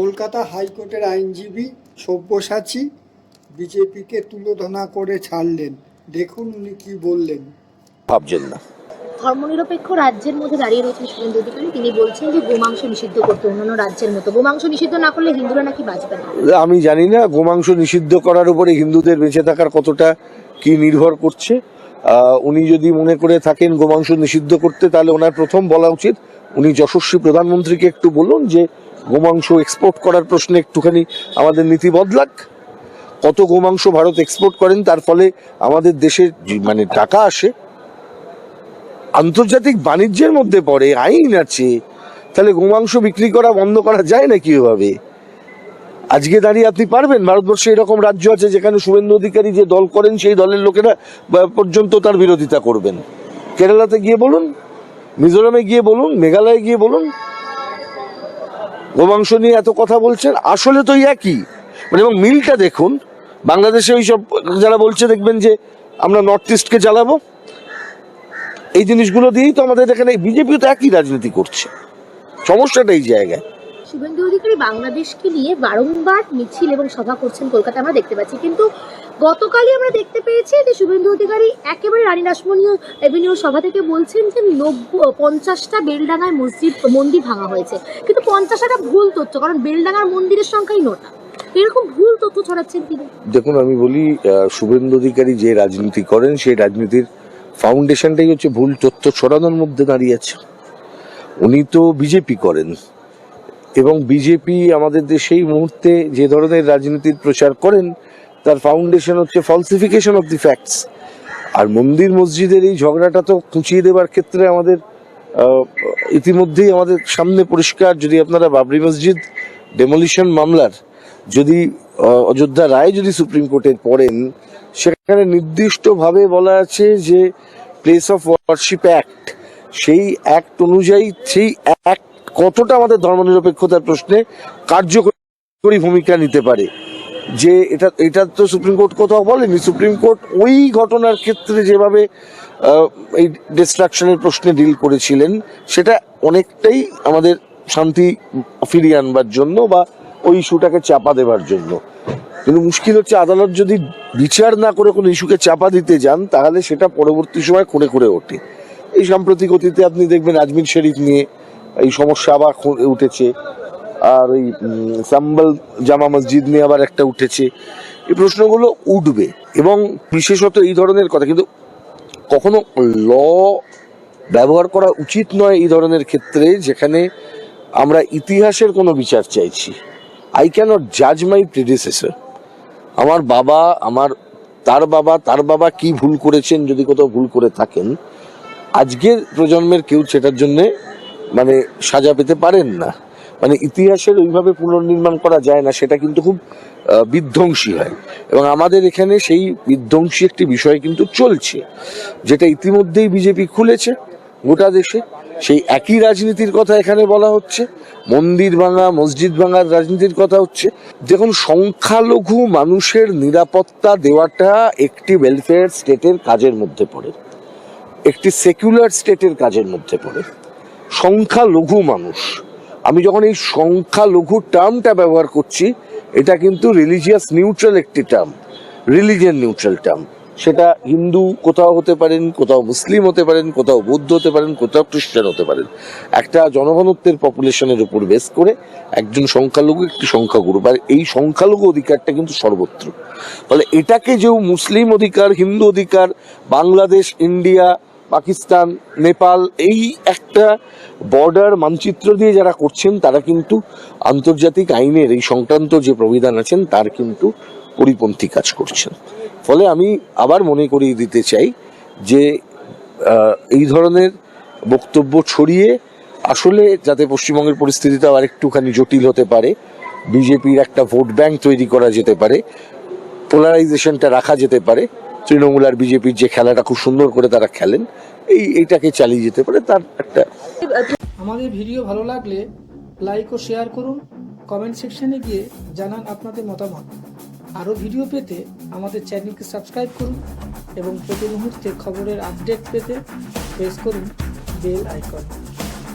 কলকাতা হাইকোর্টের আইনজীবী সব্যসাচী বিজেপিকে তুলোধনা করে ছাড়লেন। দেখুন উনি কি বললেন। ভাবছেন না। ধর্মনিরপেক্ষ রাজ্যের মধ্যে দাঁড়িয়ে রয়েছেন শুভেন্দু অধিকারী। তিনি বলছেন যে গোমাংস নিষিদ্ধ করতে অন্যান্য রাজ্যের মতো। গোমাংস নিষিদ্ধ না করলে হিন্দুরা নাকি বাঁচবে না। আমি জানি না গোমাংস নিষিদ্ধ করার উপরে হিন্দুদের বেঁচে থাকার কতটা কি নির্ভর করছে। উনি যদি মনে করে থাকেন গোমাংস নিষিদ্ধ করতে তাহলে ওনার প্রথম বলা উচিত উনি যশস্বী প্রধানমন্ত্রীকে একটু বলুন যে গোমাংস এক্সপোর্ট করার প্রশ্নে একটুখানি আমাদের নীতি বদলাক। কত গোমাংস ভারত এক্সপোর্ট করেন, তার ফলে আমাদের দেশে যে- মানে টাকা আসে, আন্তর্জাতিক বাণিজ্যের মধ্যে পড়ে, আইন আছে, তাহলে গোমাংস বিক্রি করা বন্ধ করা যায় না কীভাবে আজকে দাঁড়িয়ে আপনি পারবেন? ভারতবর্ষে এরকম রাজ্য আছে যেখানে শুভেন্দু অধিকারী যে দল করেন, সেই দলের লোকেরা পর্যন্ত তার বিরোধিতা করবেন। কেরালাতে গিয়ে বলুন, মিজোরামে গিয়ে বলুন, মেঘালয়ে গিয়ে বলুন গোমাংস নিয়ে এত কথা বলছেন, আসলে তো একই। মানে এবং মিলটা দেখুন, বাংলাদেশে ওই সব যারা বলছে দেখবেন যে আমরা নর্থ ইস্টকে জ্বালাবো। এই জিনিসগুলো দিয়েই তো আমাদের এখানে, বিজেপিও তো একই রাজনীতি করছে। সমস্যাটা এই জায়গায়। শুভেন্দু অধিকারী বাংলাদেশকে নিয়ে বারংবার মিছিল এবং সভা করছেন কলকাতা, আমরা দেখতে পাচ্ছি। কিন্তু গতকালই আমরা দেখতে পেয়েছি যে শুভেন্দু অধিকারী একেবারে রানী রাসমণি এভিনিউ সভা থেকে বলছেন যে নব্বই পঞ্চাশটা বেলডাঙ্গায় মসজিদ, মন্দির ভাঙা হয়েছে। কিন্তু পঞ্চাশটা ভুল তথ্য, কারণ বেলডাঙ্গার মন্দিরের সংখ্যাই নটা। এরকম ভুল তথ্য দেখুন, আমি বলি শুভেন্দু অধিকারী যে রাজনীতি করেন, সেই রাজনীতির ফাউন্ডেশনটাই হচ্ছে ভুল তথ্য ছড়ানোর মধ্যে দাঁড়িয়ে আছে। উনি তো বিজেপি করেন। এবং বিজেপি আমাদের দেশে এই মুহূর্তে যে ধরনের রাজনীতির প্রচার করেন, তার ফাউন্ডেশন হচ্ছে ফলসিফিকেশন অফ দি ফ্যাক্টস আর মন্দির মসজিদের এই ঝগড়াটা তো খুঁচিয়ে দেওয়ার ক্ষেত্রে আমাদের ইতিমধ্যেই আমাদের সামনে পরিষ্কার যদি আপনারা বাবরি মসজিদ ডেমোলিশন মামলার যদি অযোধ্যা রায় যদি সুপ্রিম কোর্টে পড়েন, সেখানে নির্দিষ্টভাবে বলা আছে যে প্লেস অফ ওয়ার্শিপ অ্যাক্ট সেই অ্যাক্ট অনুযায়ী, সেই অ্যাক্ট কতটা আমাদের ধর্মনিরপেক্ষতার প্রশ্নে কার্যকরী ভূমিকা নিতে পারে? যে এটা এটা তো সুপ্রিম কোর্ট কোথাও বলেনি। সুপ্রিম কোর্ট ওই ঘটনার ক্ষেত্রে যেভাবে এই ডিস্ট্রাকশনের প্রশ্নে ডিল করেছিলেন, সেটা অনেকটাই আমাদের শান্তি ফিরিয়ে আনবার জন্য বা ওই ইস্যুটাকে চাপা দেবার জন্য। কিন্তু মুশকিল হচ্ছে আদালত যদি বিচার না করে কোনো ইস্যুকে চাপা দিতে যান, তাহলে সেটা পরবর্তী সময় করে করে ওঠে। এই সাম্প্রতিক অতীতে আপনি দেখবেন আজমির শরীফ নিয়ে এই সমস্যা আবার উঠেছে। আর ওই সাম্বল জামা মসজিদ নিয়ে আবার একটা উঠেছে। এই প্রশ্নগুলো উঠবে। এবং বিশেষত এই ধরনের কথা, কিন্তু কখনো ল ব্যবহার করা উচিত নয় এই ধরনের ক্ষেত্রে, যেখানে আমরা ইতিহাসের কোনো বিচার চাইছি। আই ক্যানট জাজ মাই প্রিডিসেসর আমার বাবা, আমার, তার বাবা তার বাবা কি ভুল করেছেন, যদি কোথাও ভুল করে থাকেন, আজকের প্রজন্মের কেউ সেটার জন্যে মানে সাজা পেতে পারেন না। মানে ইতিহাসের ওইভাবে পুনর্নির্মাণ করা যায় না সেটা কিন্তু খুব বিধ্বংসী হয়। এবং আমাদের এখানে সেই বিধ্বংসী একটি বিষয় কিন্তু চলছে যেটা ইতিমধ্যেই বিজেপি খুলেছে গোটা দেশে। সেই একই রাজনীতির কথা এখানে বলা হচ্ছে মন্দির ভাঙা মসজিদ ভাঙার রাজনীতির কথা হচ্ছে। দেখুন সংখ্যালঘু মানুষের নিরাপত্তা দেওয়াটা একটি ওয়েলফেয়ার স্টেটের কাজের মধ্যে পড়ে। একটি সেকুলার স্টেটের কাজের মধ্যে পড়ে। সংখ্যালঘু মানুষ। আমি যখন এই সংখ্যালঘু টার্মটা ব্যবহার করছি, এটা কিন্তু রিলিজিয়াস নিউট্রাল একটি টার্ম রিলিজিয়ান নিউট্রাল টার্ম সেটা হিন্দু কোথাও হতে পারেন, কোথাও মুসলিম হতে পারেন, কোথাও বৌদ্ধ হতে পারেন, কোথাও খ্রিস্টান হতে পারেন। একটা জনঘনত্বের পপুলেশনের উপর বেস করে একজন সংখ্যালঘু একটি সংখ্যাগুরু আর এই সংখ্যালঘু অধিকারটা কিন্তু সর্বত্র। ফলে এটাকে যে মুসলিম অধিকার, হিন্দু অধিকার, বাংলাদেশ, ইন্ডিয়া পাকিস্তান, নেপাল, এই একটা বর্ডার মানচিত্র দিয়ে যারা করছেন, তারা কিন্তু আন্তর্জাতিক আইনের এই সংক্রান্ত যে প্রবিধান আছেন, তার কিন্তু পরিপন্থী কাজ করছেন। ফলে আমি আবার মনে করিয়ে দিতে চাই যে এই ধরনের বক্তব্য ছড়িয়ে আসলে যাতে পশ্চিমবঙ্গের পরিস্থিতিটা আর একটুখানি জটিল হতে পারে, বিজেপির একটা ভোট ব্যাংক তৈরি করা যেতে পারে পোলারাইজেশনটা রাখা যেতে পারে তৃণমূল আর বিজেপির যে খেলাটা খুব সুন্দর করে তারা খেলেন, এই এইটাকে চালিয়ে যেতে পারে তার একটা আমাদের ভিডিও ভালো লাগলে লাইক ও শেয়ার করুন কমেন্ট সেকশনে গিয়ে জানান আপনাদের মতামত। আরও ভিডিও পেতে আমাদের চ্যানেলকে সাবস্ক্রাইব করুন এবং প্রতি মুহূর্তে খবরের আপডেট পেতে প্রেস করুন বেল আইকন